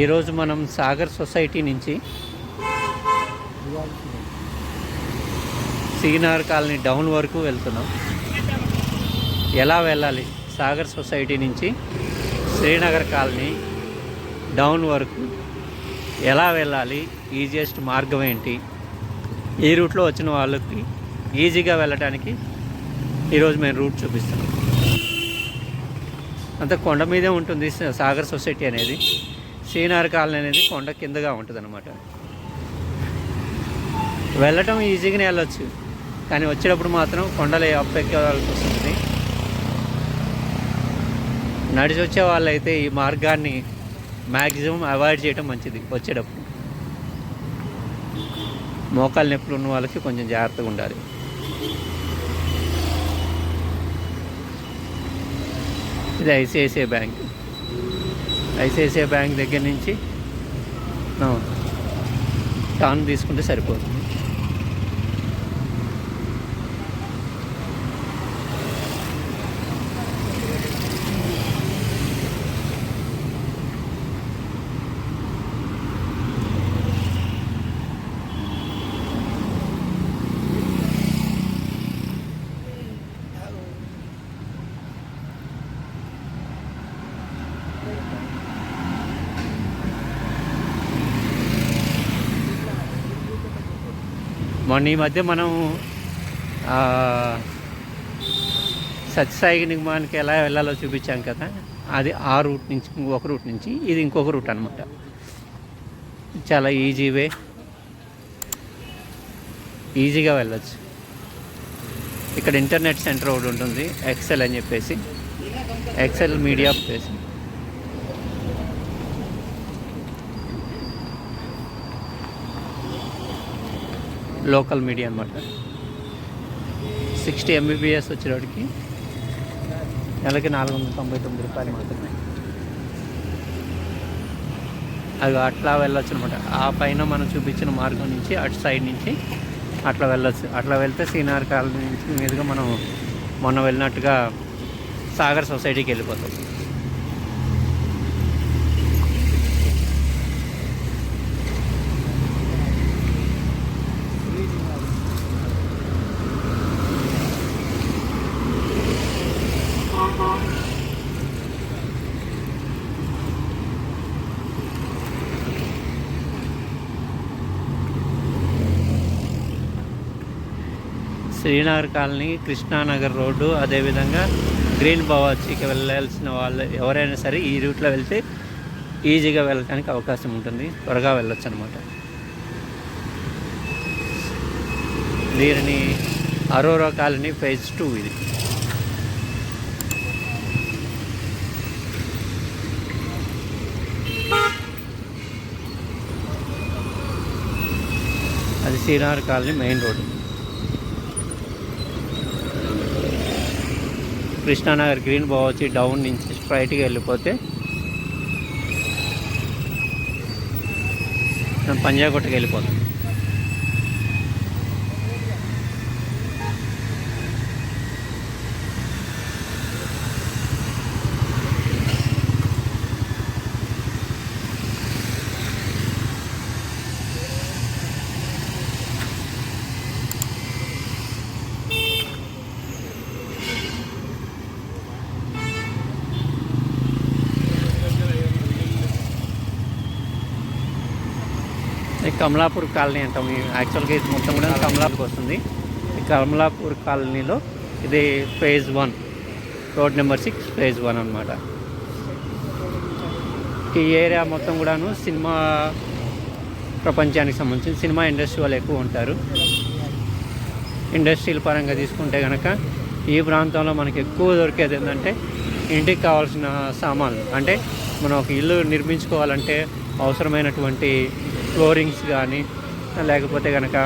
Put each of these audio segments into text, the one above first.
ఈరోజు మనం సాగర్ సొసైటీ నుంచి సీనార్ కాలనీ డౌన్ వరకు వెళ్తున్నాం. ఎలా వెళ్ళాలి? సాగర్ సొసైటీ నుంచి శ్రీనగర్ కాలనీ డౌన్ వరకు ఎలా వెళ్ళాలి? ఈజియెస్ట్ మార్గం ఏంటి? ఈ రూట్లో వచ్చిన వాళ్ళకి ఈజీగా వెళ్ళడానికి ఈరోజు మేము రూట్ చూపిస్తున్నాం. అంత కొండ మీదే ఉంటుంది సాగర్ సొసైటీ అనేది. సీనార్ కాలనీ అనేది కొండ కిందగా ఉంటుంది అనమాట వెళ్ళటం ఈజీగానే వెళ్ళొచ్చు. కానీ వచ్చేటప్పుడు మాత్రం కొండలు అప్ వస్తుంది. నడిచి వచ్చే వాళ్ళైతే ఈ మార్గాన్ని మ్యాక్సిమం అవాయిడ్ చేయడం మంచిది వచ్చేటప్పుడు. మోకాలు నొప్పులు ఉన్న వాళ్ళకి కొంచెం జాగ్రత్తగా ఉండాలి. ఇది ఐసిఐసిఐ బ్యాంక్. ఐసిఐసిఐ బ్యాంక్ దగ్గర నుంచి టర్న్ తీసుకుంటే సరిపోతుంది. మొన్న ఈ మధ్య మనం సత్యసాయి నిగమానికి ఎలా వెళ్ళాలో చూపించాం కదా అది ఆ రూట్ నుంచి ఇంకొక రూట్ నుంచి ఇది ఇంకొక రూట్ అనమాట చాలా ఈజీ వే. ఈజీగా వెళ్ళచ్చు. ఇక్కడ ఇంటర్నెట్ సెంటర్ ఒకటి ఉంటుంది ఎక్సెల్ అని చెప్పేసి Excel media place. Local media అనమాట సిక్స్టీ ఎంబీబీఎస్ వచ్చేవాడికి నెలకి నాలుగు వందల తొంభై తొమ్మిది రూపాయలు మాత్రమే. అది అట్లా వెళ్ళొచ్చు అనమాట ఆ పైన మనం చూపించిన మార్గం నుంచి అటు సైడ్ నుంచి అట్లా వెళ్ళొచ్చు. అట్లా వెళ్తే సీనార్ కాలనీ నుంచి మీదుగా మనం మొన్న వెళ్ళినట్టుగా సాగర్ సొసైటీకి వెళ్ళిపోతాం. శ్రీనగర్ కాలనీ కృష్ణానగర్ రోడ్డు అదేవిధంగా గ్రీన్ బవాచికి వెళ్ళాల్సిన వాళ్ళు ఎవరైనా సరే ఈ రూట్లో వెళ్తే ఈజీగా వెళ్ళడానికి అవకాశం ఉంటుంది. త్వరగా వెళ్ళొచ్చు అనమాట దీనిని అరోరా కాలనీ ఫేజ్ టూ ఇది. అది Srinagar colony main road. Krishnanagar green Bawarchi down నుంచి స్ట్రైట్గా వెళ్ళిపోతే మనం పంజాగుట్టకి వెళ్ళిపోతాం. కమలాపూర్ కాలనీ అంటాం. యాక్చువల్గా ఇది మొత్తం కూడా కమలాపూర్కి వస్తుంది. ఈ కమలాపూర్ కాలనీలో ఇది phase one road number six phase one అనమాట ఈ ఏరియా మొత్తం కూడాను సినిమా ప్రపంచానికి సంబంధించి సినిమా ఇండస్ట్రీ వాళ్ళు ఎక్కువ ఉంటారు. ఇండస్ట్రీల పరంగా తీసుకుంటే కనుక ఈ ప్రాంతంలో మనకి ఎక్కువ దొరికేది ఏంటంటే ఇంటికి కావాల్సిన సామాన్లు. అంటే మనం ఒక ఇల్లు నిర్మించుకోవాలంటే అవసరమైనటువంటి ఫ్లోరింగ్స్ కానీ లేకపోతే కనుక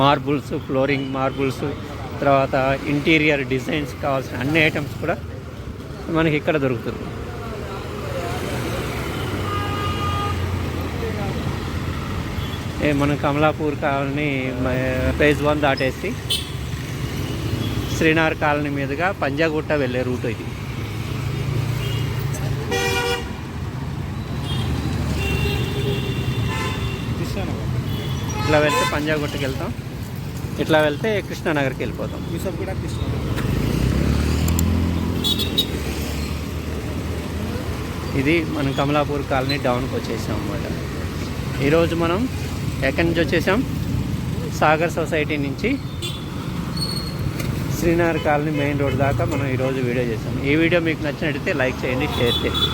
మార్బుల్స్ ఫ్లోరింగ్ మార్బుల్స్ తర్వాత ఇంటీరియర్ డిజైన్స్ కావాల్సిన అన్ని ఐటమ్స్ కూడా మనకి ఇక్కడ దొరుకుతుంది. ఏ మనం కమలాపూర్ కాలనీ ఫేజ్ వన్ దాటేసి శ్రీనార్ కాలనీ మీదుగా పంజాగుట్ట వెళ్ళే రూట్ ఇది. ఇట్లా వెళ్తే పంజాగుట్టకి వెళ్తాం. ఇట్లా వెళ్తే కృష్ణానగర్కి వెళ్ళిపోతాం. యూసఫ్ కూడా కృష్ణ ఇది మనం కమలాపూర్ కాలనీ డౌన్కి వచ్చేసాం అన్నమాట. ఈరోజు మనం ఎక్కడి నుంచి వచ్చేసాం? సాగర్ సొసైటీ నుంచి శ్రీనగర్ కాలనీ మెయిన్ రోడ్ దాకా మనం ఈరోజు వీడియో చేసాం. ఈ వీడియో మీకు నచ్చినట్టయితే లైక్ చేయండి షేర్ చేయండి.